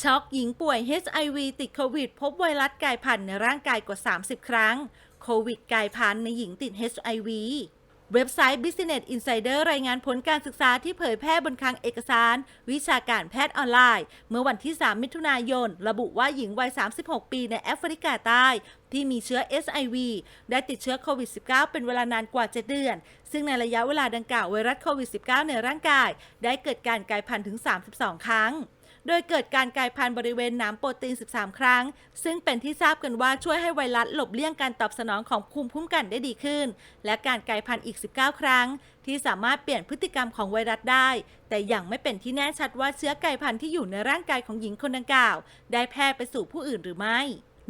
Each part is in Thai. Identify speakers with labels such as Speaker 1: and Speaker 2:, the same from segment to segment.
Speaker 1: ช็อกหญิงป่วย HIV ติดโควิด พบไวรัสกลายพันธุ์ในร่างกายกว่า 30 ครั้ง โควิดกลายพันธุ์ในหญิงติด HIV เว็บไซต์ Business Insider รายงานผลการศึกษาที่เผยแพร่บนคลังเอกสาร วิชาการแพทย์ออนไลน์ เมื่อวันที่ 3 มิถุนายน ระบุว่าหญิงวัย 36 ปีในแอฟริกาใต้ ที่มีเชื้อ HIV ได้ติดเชื้อโควิด -19 เป็นเวลานานกว่า 7 เดือน ซึ่งในระยะเวลาดังกล่าวไวรัสโควิด -19 ในร่างกาย ได้เกิดการกลายพันธุ์ถึง 32 ครั้ง โดยเกิดการกลายพันธุ์บริเวณน้ำโปรตีน 13 ครั้ง ซึ่งเป็นที่ทราบกันว่าช่วยให้ไวรัสหลบเลี่ยงการตอบสนองของภูมิคุ้มกันได้ดีขึ้น และการกลายพันธุ์อีก 19 ครั้ง ที่สามารถเปลี่ยนพฤติกรรมของไวรัสได้ แต่ยังไม่เป็นที่แน่ชัดว่าเชื้อกลายพันธุ์ที่อยู่ในร่างกายของหญิงคนดังกล่าว ได้แพร่ไปสู่ผู้อื่นหรือไม่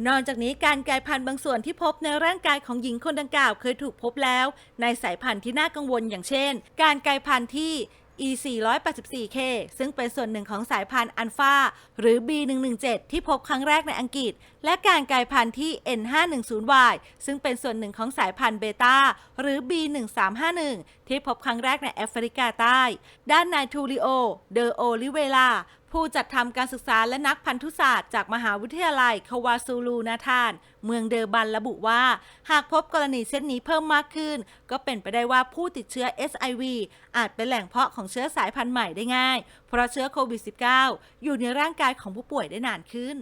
Speaker 1: นอกจากนี้การกลายพันธุ์บางส่วนที่พบในร่างกายของหญิงคนดังกล่าวเคยถูกพบแล้ว ในสายพันธุ์ที่น่ากังวลอย่างเช่น การกลายพันธุ์ที่ E484K ซึ่งเป็นส่วนหนึ่งของสายพันธุ์อัลฟาหรือ B117 ที่พบครั้งแรกในอังกฤษ และการกลายพันธุ์ที่ N510Y ซึ่งเป็นส่วนหนึ่งของสายพันธุ์เบต้าหรือ B1351 ที่พบครั้งแรกในแอฟริกาใต้ ด้านนายทูริโอ เดอโอลิเวลา ผู้จัดทำการศึกษาและนักพันธุศาสตร์จากมหาวิทยาลัย ควาซูลูนาธาน เมืองเดอร์บันระบุว่า หากพบกรณีเช่นนี้เพิ่มมากขึ้น ก็เป็นไปได้ว่าผู้ติดเชื้อ SIV อาจเป็นแหล่งเพาะของเชื้อสายพันธุ์ใหม่ได้ง่าย เพราะเชื้อโควิด -19 อยู่ในร่างกายของผู้ป่วยได้นานขึ้น